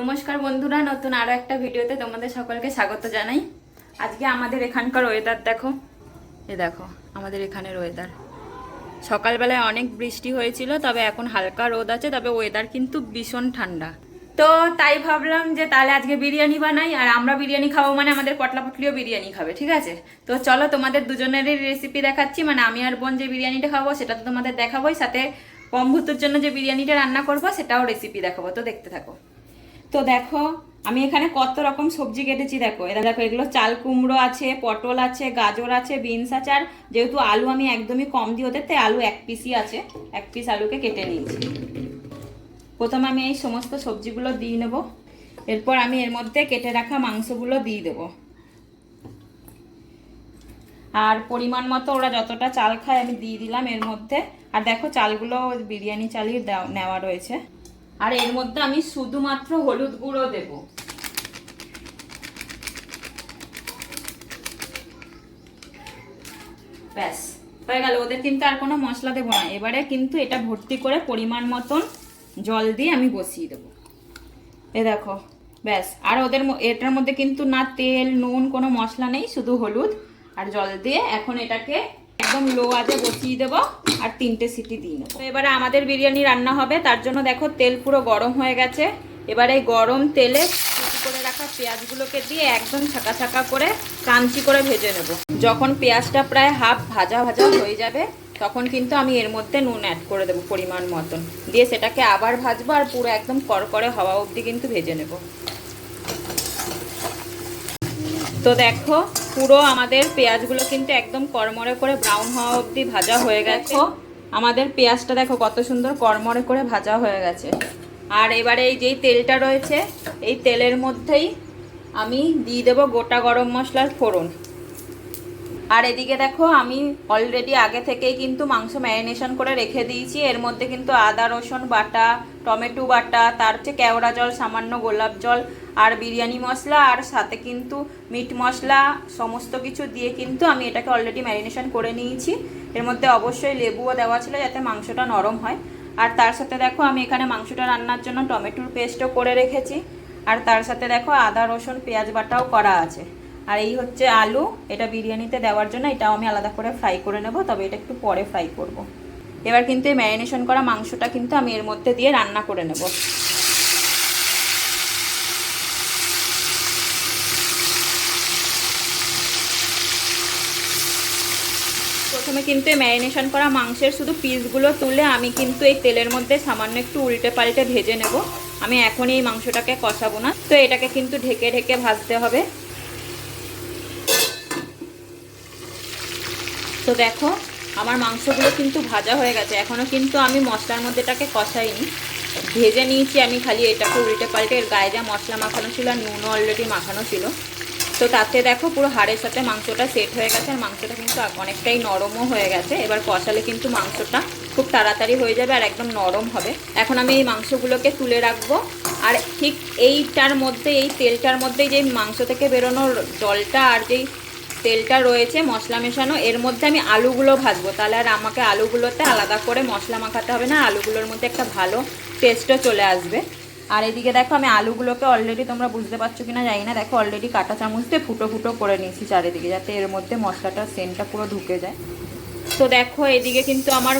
নমস্কার বন্ধুরা, নতুন আরও একটা ভিডিওতে তোমাদের সকলকে স্বাগত জানাই। আজকে আমাদের এখানকার ওয়েদার দেখো। এ দেখো, আমাদের এখানের ওয়েদার সকালবেলায় অনেক বৃষ্টি হয়েছিল, তবে এখন হালকা রোদ আছে, তবে ওয়েদার কিন্তু ভীষণ ঠান্ডা। তো তাই ভাবলাম যে তাহলে আজকে বিরিয়ানি বানাই, আর আমরা বিরিয়ানি খাব মানে আমাদের পটলা পটলিও বিরিয়ানি খাবে, ঠিক আছে? তো চলো তোমাদের দুজনেরই রেসিপি দেখাচ্ছি মানে আমি আর বোন যে বিরিয়ানিটা খাব, সেটা তো তোমাদের দেখাবোই, সাথে কম্ভুতুর জন্য যে বিরিয়ানিটা রান্না করব, সেটাও রেসিপি দেখাবো, তো দেখতে থাকো। তো দেখো, আমি এখানে কত রকম সবজি কেটেছি, দেখো। এটা দেখো, এগুলো চাল কুমড়ো আছে, পটল আছে, গাজর আছে, বিনস আছে, আর যেহেতু আলু আমি একদমই কম দিয়ে ওদের তাই আলু এক পিসই আছে। এক পিস আলুকে কেটে নিয়েছি। প্রথমে আমি এই সমস্ত সবজিগুলো দিয়ে নেব। এরপর আমি এর মধ্যে কেটে রাখা মাংসগুলো দিয়ে দেবো। আর পরিমাণ মতো ওরা যতটা চাল খায় আমি দিয়ে দিলাম এর মধ্যে। আর দেখো, চালগুলো বিরিয়ানি চালই নেওয়া রয়েছে। আর এর মধ্যে আমি শুধুমাত্র হলুদ গুঁড়ো দেব। ব্যাস, হয়ে গেল। ওদের কিন্তু আর কোনো মশলা দেবো না। এবারে কিন্তু এটা ভর্তি করে পরিমাণ মতন জল দিয়ে আমি বসিয়ে দেবো। এ দেখো, ব্যাস। আর ওদের এটার মধ্যে কিন্তু না তেল, নুন কোনো মশলা নেই, শুধু হলুদ আর জল দিয়ে এখন এটাকে একদম লো আজে বসিয়ে দেবো আর তিনটে সিটি দিয়ে নেব। এবারে আমাদের বিরিয়ানি রান্না হবে, তার জন্য দেখো তেল পুরো গরম হয়ে গেছে। এবারে গরম তেলে করে রাখা পেঁয়াজগুলোকে দিয়ে একদম ছাকা ছাকা করে কাঞ্চি করে ভেজে নেব। যখন পেঁয়াজটা প্রায় হাফ ভাজা ভাজা হয়ে যাবে, তখন কিন্তু আমি এর মধ্যে নুন অ্যাড করে দেবো পরিমাণ মতন। দিয়ে সেটাকে আবার ভাজবো আর পুরো একদম করকরে হওয়া অবধি কিন্তু ভেজে নেব। তো দেখো পুরো আমাদের পেঁয়াজগুলো কিন্তু একদম কড়মড়ে করে ব্রাউন হওয়া অবধি ভাজা হয়ে গেছে। আমাদের পেঁয়াজটা দেখো কত সুন্দর কড়মড়ে করে ভাজা হয়ে গেছে। আর এবারে এই যেই তেলটা রয়েছে এই তেলের মধ্যেই আমি দিয়ে দেবো গোটা গরম মশলার ফোড়ন। আর এদিকে দেখো, আমি অলরেডি আগে থেকেই কিন্তু মাংস ম্যারিনেশন করে রেখে দিয়েছি। এর মধ্যে কিন্তু আদা, রসুন বাটা, টমেটো বাটা, তার হচ্ছে কেওড়া জল, সামান্য গোলাপ জল আর বিরিয়ানি মশলা আর সাথে কিন্তু মিট মশলা সমস্ত কিছু দিয়ে কিন্তু আমি এটাকে অলরেডি ম্যারিনেশন করে নিয়েছি। এর মধ্যে অবশ্যই লেবুও দেওয়া ছিল যাতে মাংসটা নরম হয়। আর তার সাথে দেখো, আমি এখানে মাংসটা রান্নার জন্য টমেটোর পেস্টও করে রেখেছি। আর তার সাথে দেখো, আদা, রসুন, পেঁয়াজ বাটাও করা আছে। আর এই হচ্ছে আলু, এটা বিরিয়ানিতে দেওয়ার জন্য, এটাও আমি আলাদা করে ফ্রাই করে নেব, তবে এটা একটু পরে ফ্রাই করব। এবার কিন্তু এই ম্যারিনেশন করা মাংসটা কিন্তু আমি এর মধ্যে দিয়ে রান্না করে নেব। প্রথমে কিন্তু এই ম্যারিনেশন করা মাংসের শুধু পিসগুলো তুলে আমি কিন্তু এই তেলের মধ্যে সামান্য একটু উল্টে পাল্টে ভেজে নেব। আমি এখনই এই মাংসটাকে কষাবো না, তো এটাকে কিন্তু ঢেকে ঢেকে ভাজতে হবে। তো দেখো, আমার মাংসগুলো কিন্তু ভাজা হয়ে গেছে। এখনও কিন্তু আমি মশলার মধ্যে এটাকে কষাইনি। ভেজে নিয়েছি আমি খালি এটাকে উল্টে পাল্টে। এর গায়ে যা মশলা মাখানো ছিল আর নুনও অলরেডি মাখানো ছিল। তো তাতে দেখো পুরো হাড়ের সাথে মাংসটা সেট হয়ে গেছে আর মাংসটা কিন্তু অনেকটাই নরমও হয়ে গেছে। এবার কষালে কিন্তু মাংসটা খুব তাড়াতাড়ি হয়ে যাবে আর একদম নরম হবে। এখন আমি এই মাংসগুলোকে তুলে রাখব। আর ঠিক এইটার মধ্যে, এই তেলটার মধ্যে যে মাংস থেকে বেরোনোর জলটা আর যেই তেলটা রয়েছে, মশলা মেশানো। এর মধ্যে আমি আলুগুলো ভাজবো। তাহলে আর আমাকে আলুগুলোতে আলাদা করে মশলা মাখাতে হবে না, আলুগুলোর মধ্যে একটা ভালো টেস্টও চলে আসবে। আর এদিকে দেখো, আমি আলুগুলোকে অলরেডি তোমরা বুঝতে পারছ কিনা জানি না। দেখো অলরেডি কাটা চামচ দিয়ে ফুটো ফুটো করে নিয়েছি চারিদিকে, যাতে এর মধ্যে মশলাটার সেন্টটা পুরো ঢুকে যায়। তো দেখো, এদিকে কিন্তু আমার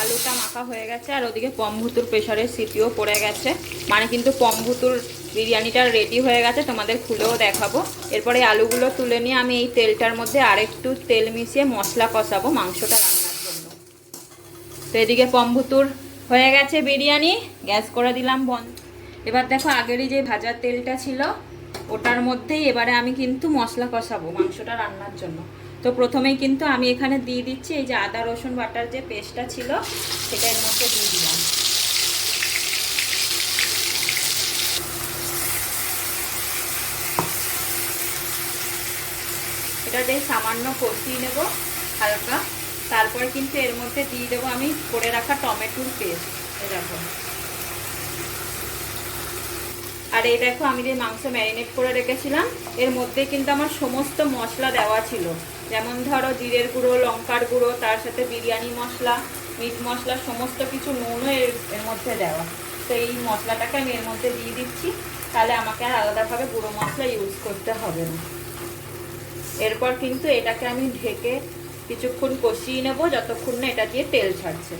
আলুটা মাখা হয়ে গেছে, আর ওদিকে পমভুতুর প্রেশারের সিটিও পড়ে গেছে। মানে কিন্তু পমভুতুর বিরিয়ানিটা রেডি হয়ে গেছে, তোমাদের খুলেও দেখাবো। এরপরে আলুগুলো তুলে নিয়ে আমি এই তেলটার মধ্যে আরেকটু তেল মিশিয়ে মশলা কষাবো মাংসটা রান্নার জন্য। তো এদিকে পমভুতুর হয়ে গেছে বিরিয়ানি, গ্যাস করে দিলাম বন্ধ। এবার দেখো, আগেরই যে ভাজার তেলটা ছিল, ওটার মধ্যেই এবারে আমি কিন্তু মশলা কষাবো মাংসটা রান্নার জন্য। তো প্রথমেই কিন্তু আমি এখানে দিয়ে দিচ্ছি এই যে আদা, রসুন, বাটার যে পেস্টটা ছিল, সেটা এর মধ্যে দিয়ে দিলাম। এটা দিয়ে সামান্য কষিয়ে নেব হালকা। তারপরে কিন্তু এর মধ্যে দিয়ে দেবো আমি করে রাখা টমেটোর পেস্ট। এরকম আর এই দেখো, আমি যে মাংস ম্যারিনেট করে রেখেছিলাম, এর মধ্যে কিন্তু আমার সমস্ত মশলা দেওয়া ছিল। যেমন ধরো, জিরের গুঁড়ো, লঙ্কার গুঁড়ো, তার সাথে বিরিয়ানি মশলা, মিট মশলা, সমস্ত কিছু নুনও এর এর মধ্যে দেওয়া। তো এই মশলাটাকে আমি এর মধ্যে দিয়ে দিচ্ছি। তাহলে আমাকে আর আলাদাভাবে গুঁড়ো মশলা ইউজ করতে হবে না। এরপর কিন্তু এটাকে আমি ঢেকে কিছুক্ষণ কষিয়ে নেব, যতক্ষণ না এটা দিয়ে তেল ছাড়ছে।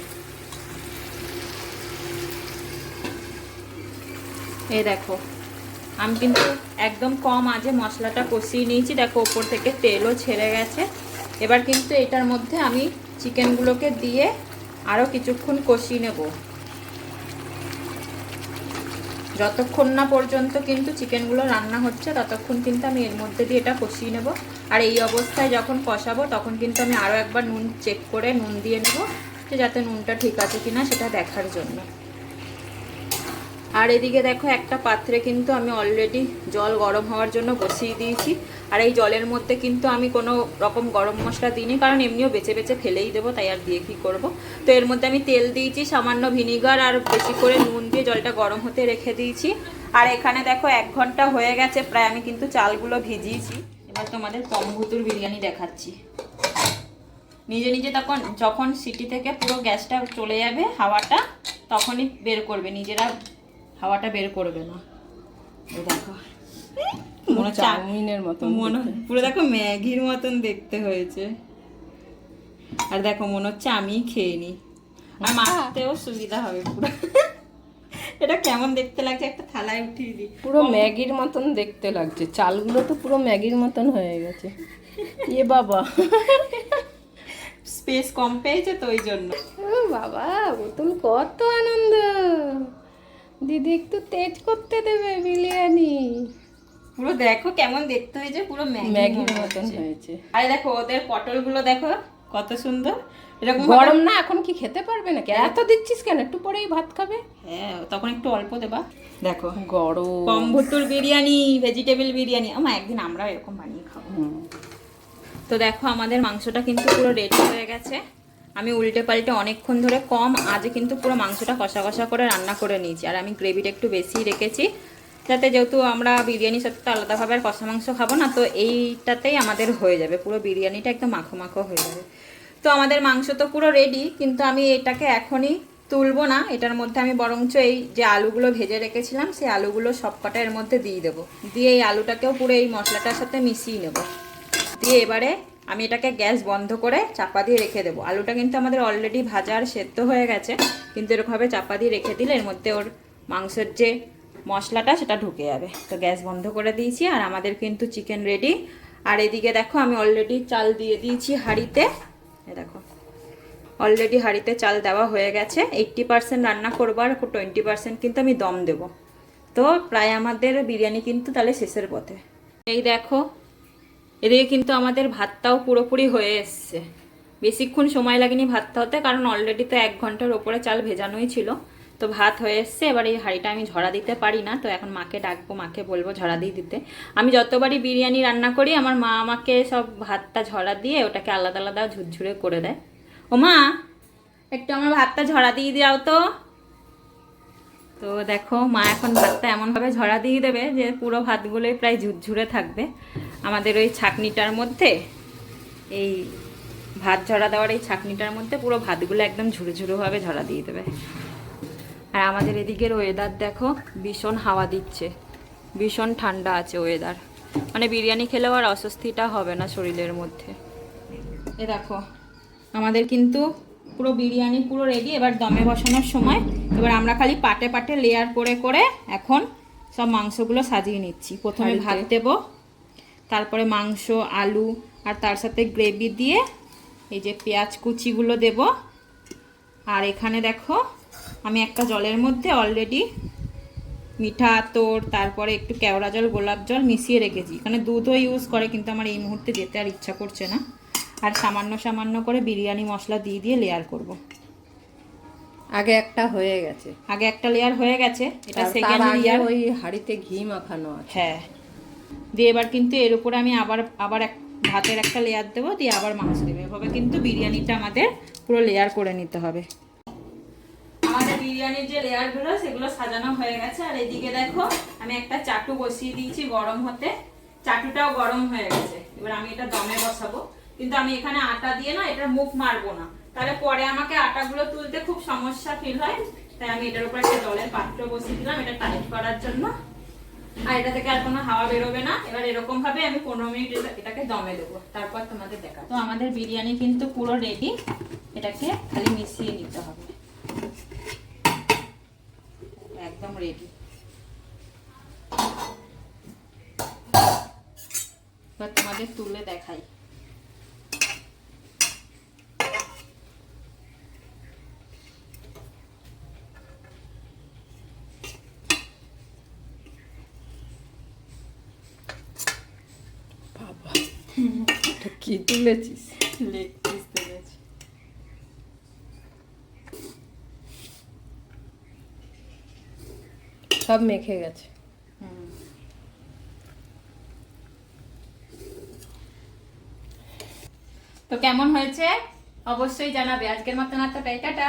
এই দেখো, আমি কিন্তু একদম কম আজে মশলাটা কষিয়ে নিয়েছি। দেখো, ওপর থেকে তেলও ছেড়ে গেছে। এবার কিন্তু এটার মধ্যে আমি চিকেনগুলোকে দিয়ে আরও কিছুক্ষণ কষিয়ে নেব। যতক্ষণ না পর্যন্ত কিন্তু চিকেনগুলো রান্না হচ্ছে, ততক্ষণ কিন্তু আমি এর মধ্যে দিয়ে এটা কষিয়ে নেব। আর এই অবস্থায় যখন কষাবো, তখন কিন্তু আমি আরও একবার নুন চেক করে নুন দিয়ে নেব যাতে নুনটা ঠিক আছে কিনা সেটা দেখার জন্য। আর এদিকে দেখো একটা পাত্রে কিন্তু আমি অলরেডি জল গরম হওয়ার জন্য বসিয়ে দিয়েছি। আর এই জলের মধ্যে কিন্তু আমি কোনো রকম গরম মশলা দিইনি, কারণ এমনিও বেছে বেছে ফেলেই দেবো, তাই আর দিয়ে কী করব? তো এর মধ্যে আমি তেল দিয়েছি, সামান্য ভিনিগার আর বেশি করে নুন দিয়ে জলটা গরম হতে রেখে দিয়েছি। আর এখানে দেখো এক ঘণ্টা হয়ে গেছে, প্রায় আমি কিন্তু চালগুলো ভিজিয়েছি। এবার তোমাদের কম্বুতুর বিরিয়ানি দেখাচ্ছি। নিজে নিজে তখন, যখন সিটি থেকে পুরো গ্যাসটা চলে যাবে, হাওয়াটা, তখনই বের করবে, নিজেরা হাওয়াটা বের করবে না। দেখো। মনে চাউমিনের মতো মনে পুরো দেখো ম্যাগির মতন দেখতে হয়েছে। আর দেখো মনে হচ্ছে আমি খেয়ে নি আর মাখতেও সুবিধা হবে পুরো। এটা কেমন দেখতে লাগছে? একটা থালায় উঠিয়ে দিই। পুরো ম্যাগির মতন দেখতে লাগছে। চালগুলো তো পুরো ম্যাগির মতন হয়ে গেছে। এ বাবা। স্পেস কম পেয়েছে তো ওই জন্য। ও বাবা বোতল কত আনন্দ। দিদি একটু তেজ করতে দেবে বিরিয়ানি। পুরো দেখো কেমন দেখতে হয়েছে পুরো ম্যাগি ম্যাগির মতন হয়েছে। আরে দেখো ওদের পটলগুলো দেখো কত সুন্দর। এরকম গরম না এখন কি খেতে পারবে নাকি? এত দিচ্ছিস কেন? একটু পরেই ভাত খাবে? হ্যাঁ তখন একটু অল্প দেবা। দেখো। গরম। কম্বুতুর বিরিয়ানি ভেজিটেবল বিরিয়ানি আমার একদিন আমরা এরকম বানিয়ে খাব। তো দেখো আমাদের মাংসটা কিন্তু পুরো রেডি হয়ে গেছে। আমি উল্টে পাল্টে অনেকক্ষণ ধরে কম আজে কিন্তু পুরো মাংসটা কষা কষা করে রান্না করে নিয়েছি। আর আমি গ্রেভিটা একটু বেশি রেখেছি, যাতে যেহেতু আমরা বিরিয়ানির সাথে তো আলাদাভাবে আর কষা মাংস খাব না, তো এইটাতেই আমাদের হয়ে যাবে। পুরো বিরিয়ানিটা একদম মাখো মাখো হয়ে যাবে। তো আমাদের মাংস তো পুরো রেডি কিন্তু আমি এটাকে এখনই তুলবো না। এটার মধ্যে আমি বরঞ্চ এই যে আলুগুলো ভেজে রেখেছিলাম, সেই আলুগুলো সবকটা এর মধ্যে দিয়ে দেবো। দিয়ে এই আলুটাকেও পুরো এই মশলাটার সাথে মিশিয়ে নেব। দিয়ে এবারে আমি এটাকে গ্যাস বন্ধ করে চাপা দিয়ে রেখে দেবো। আলুটা কিন্তু আমাদের অলরেডি ভাজা আর সেদ্ধ হয়ে গেছে, কিন্তু এরকমভাবে চাপা দিয়ে রেখে দিলে এর মধ্যে ওর মাংসের যে মশলাটা সেটা ঢুকে যাবে। তো গ্যাস বন্ধ করে দিয়েছি আর আমাদের কিন্তু চিকেন রেডি আর এদিকে দেখো আমি অলরেডি চাল দিয়ে দিয়েছি হাঁড়িতে। দেখো অলরেডি হাঁড়িতে চাল দেওয়া হয়ে গেছে। এইট্টি পার্সেন্ট রান্না করব আর টোয়েন্টি পার্সেন্ট কিন্তু আমি দম দেবো। তো প্রায় আমাদের বিরিয়ানি কিন্তু তাহলে শেষের পথে। এই দেখো এদিকে কিন্তু আমাদের ভাতটাও পুরোপুরি হয়ে এসছে। বেশিক্ষণ সময় লাগেনি ভাতটা হতে, কারণ অলরেডি তো এক ঘণ্টার ওপরে চাল ভেজানোই ছিল। তো ভাত হয়ে এসছে, এবার এই হাঁড়িটা আমি ঝরা দিতে পারি না, তো এখন মাকে ডাকবো, মাকে বলব ঝরা দিয়ে দিতে। আমি যতবারই বিরিয়ানি রান্না করি, আমার মা আমাকে সব ভাতটা ঝরা দিয়ে ওটাকে আলাদা আলাদা ঝুরঝুরে করে দেয়। ও মা, একটু আমার ভাতটা ঝরা দিয়ে দাও তো। তো দেখো, মা এখন ভাতটা এমনভাবে ঝরা দিয়ে দেবে যে পুরো ভাতগুলোই প্রায় ঝুরঝুরে থাকবে। আমাদের ওই ছাকনিটার মধ্যে এই ভাত ঝরা দেওয়ার এই ছাকনিটার মধ্যে পুরো ভাতগুলো একদম ঝুরো ঝুরোভাবে ঝরা দিয়ে দেবে। আর আমাদের এদিকের ওয়েদার দেখো ভীষণ হাওয়া দিচ্ছে ভীষণ ঠান্ডা আছে ওয়েদার মানে বিরিয়ানি খেলেও আর অস্বস্তিটা হবে না শরীরের মধ্যে। এ দেখো আমাদের কিন্তু পুরো বিরিয়ানি পুরো রেডি এবার দমে বসানোর সময় এবার আমরা খালি পাটে পাটে লেয়ার করে করে এখন সব মাংসগুলো সাজিয়ে নিচ্ছি। প্রথমে ভাত দেবো তারপরে মাংস আলু আর তার সাথে গ্রেভি দিয়ে এই যে পেঁয়াজ কুচিগুলো দেব। আর এখানে দেখো আমি একটা জলের মধ্যে অলরেডি মিঠা আতর তারপরে একটু কেওড়া জল গোলাপ জল মিশিয়ে রেখেছি। এখানে দুধও ইউজ করে কিন্তু আমার এই মুহূর্তে যেতে আর ইচ্ছা করছে না। আর সামান্য সামান্য করে বিরিয়ানি মশলা দিয়ে দিয়ে লেয়ার করব। আগে একটা হয়ে গেছে। আগে একটা লেয়ার হয়ে গেছে এটা সেকেন্ড লেয়ার ওই হাঁড়িতে ঘি মাখানো আছে। হ্যাঁ। দিয়ে এবার কিন্তু এর উপরে আমি আবার আবার এক ভাতের একটা লেয়ার দেবো, দিয়ে আবার মাংস দেবো। এভাবে কিন্তু বিরিয়ানিটা আমাদের পুরো লেয়ার করে নিতে হবে। আমাদের বিরিয়ানির যে লেয়ারগুলো সেগুলো সাজানো হয়ে গেছে। আর এদিকে দেখো, আমি একটা চাটু বসিয়ে দিয়েছি গরম হতে। চাটুটাও গরম হয়ে গেছে। এবার আমি এটা দমে বসাবো। কিন্তু আমি এখানে আটা দিয়ে না, এটার মুখ মারবো না। তাহলে পরে আমাকে আটাগুলো তুলতে খুব সমস্যা ফিল হয়। তাই আমি এটার উপর একটা জলের পাত্র বসিয়ে দিলাম, এটা টাইট করার জন্য। আর এটা থেকে আর কোনো হাওয়া বেরোবে না। এবার এরকম ভাবে আমি পনেরো মিনিট এটাকে দমে দেবো। তারপর তোমাদের দেখা তো আমাদের বিরিয়ানি কিন্তু পুরো রেডি এটাকে খালি মিশিয়ে নিতে হবে। একদম রেডি এবার তোমাদের তুলে দেখাই বাবা এটা কি তুলেছিস লেগ পিস তুলেছি সব মেখে গেছে। তো কেমন হয়েছে? অবশ্যই জানাবে। আজকের মতন আর তো টাটা।